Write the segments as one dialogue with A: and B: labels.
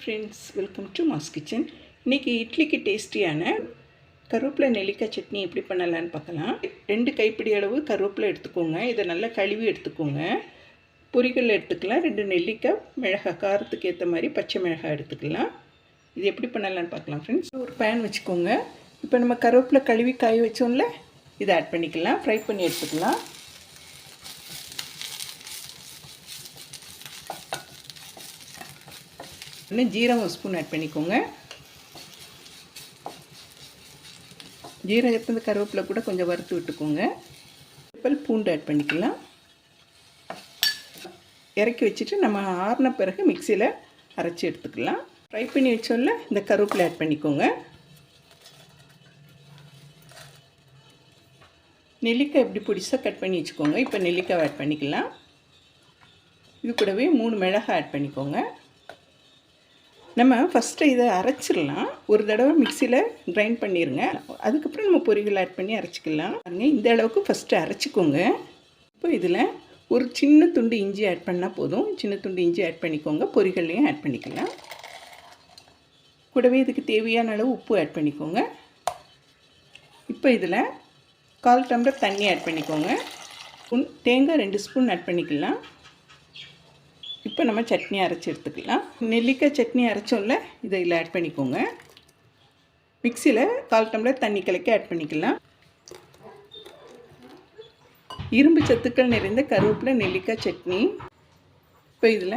A: Friends welcome to mass kitchen இன்றைக்கி இட்லிக்கு டேஸ்டியான கருவேப்பிலை நெல்லிக்காய் சட்னி எப்படி பண்ணலான்னு பார்க்கலாம். ரெண்டு கைப்பிடி அளவு கருவேப்பிலை எடுத்துக்கோங்க. இதை நல்லா கழுவி எடுத்துக்கோங்க. பொரிகள் எடுத்துக்கலாம். ரெண்டு நெல்லிக்காய் மிளகாய் காரத்துக்கு ஏற்ற மாதிரி பச்சை மிளகாய் எடுத்துக்கலாம். இது எப்படி பண்ணலான்னு பார்க்கலாம் ஃப்ரெண்ட்ஸ் ஒரு பேன் வச்சுக்கோங்க. இப்போ நம்ம கருவேப்பிலை கழுவி காய வச்சோம்ல இதை ஆட் பண்ணிக்கலாம். ஃப்ரை பண்ணி எடுத்துக்கலாம். இன்னும் ஜீரகம் ஒரு ஸ்பூன் ஆட் பண்ணிக்கோங்க. ஜீரகத்துலேருந்து கருவேப்பிலை கூட கொஞ்சம் வறுத்து விட்டுக்கோங்க. பல் பூண்டு ஆட் பண்ணிக்கலாம். இறக்கி வச்சுட்டு நம்ம ஆறின பிறகு மிக்சியில் அரைச்சி எடுத்துக்கலாம். ஃப்ரை பண்ணி வச்சோம்ல இந்த கருவேப்பிலை ஆட் பண்ணிக்கோங்க. நெல்லிக்காய் இப்படி பிடிச்சா கட் பண்ணி வச்சுக்கோங்க. இப்போ நெல்லிக்காய் ஆட் பண்ணிக்கலாம். இது கூடவே மூணு மிளகாய் ஆட் பண்ணிக்கோங்க. நம்ம ஃபஸ்ட்டு இதை அரைச்சிடலாம். ஒரு தடவை மிக்சியில் கிரைண்ட் பண்ணிடுங்க அதுக்கப்புறம் நம்ம பொரிகள் ஆட் பண்ணி அரைச்சிக்கலாம். பாருங்க இந்த அளவுக்கு ஃபஸ்ட்டு அரைச்சிக்கோங்க. இப்போ இதில் ஒரு சின்ன துண்டு இஞ்சி ஆட் பண்ணால் போதும். சின்ன துண்டு இஞ்சி ஆட் பண்ணிக்கோங்க. பொரிகள்லையும் ஆட் பண்ணிக்கலாம். கூடவே இதுக்கு தேவையான அளவு உப்பு ஆட் பண்ணிக்கோங்க. இப்போ இதில் கால் டம்ளர் தண்ணி ஆட் பண்ணிக்கோங்க. தேங்காய் ரெண்டு ஸ்பூன் ஆட் பண்ணிக்கலாம். இப்போ நம்ம சட்னி அரைச்சி எடுத்துக்கலாம். நெல்லிக்காய் சட்னி அரைச்சோம்ல இதை இதில் ஆட் பண்ணிக்கோங்க. மிக்சியில் கால் டம்ளர் தண்ணி கலக்கி ஆட் பண்ணிக்கலாம். இரும்பு சத்துக்கள் நிறைந்த கருவேப்பிலை நெல்லிக்காய் சட்னி. இப்போ இதில்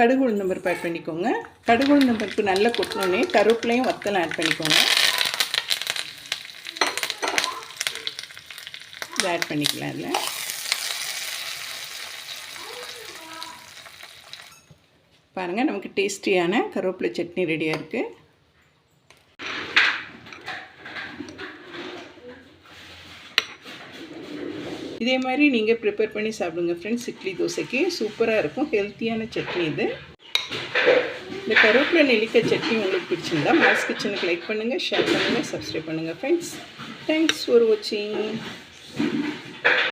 A: கடுகு உளுந்தம் பருப்பு ஆட் பண்ணிக்கோங்க. கடுகு உளுந்தம் பருப்பு நல்லா கொட்டினோடனே கருவேப்பிலையும் வத்தலை ஆட் பண்ணிக்கோங்க. இதை ஆட் பண்ணிக்கலாம் இதில். பாருங்கள் நமக்கு டேஸ்டியான கருவேப்பிலை சட்னி ரெடியாக இருக்குது இதே மாதிரி நீங்கள் ப்ரிப்பேர் பண்ணி சாப்பிடுங்க ஃப்ரெண்ட்ஸ் இட்லி தோசைக்கு சூப்பராக இருக்கும் ஹெல்த்தியான சட்னி இது. இந்த கருவேப்பிலை நெல்லிக்காய் சட்னி உங்களுக்கு பிடிச்சிருந்தா மாஸ் கிச்சனுக்கு லைக் பண்ணுங்கள் ஷேர் பண்ணுங்கள் சப்ஸ்கிரைப் பண்ணுங்கள் ஃப்ரெண்ட்ஸ் தேங்க்ஸ் ஃபார் வாட்சிங்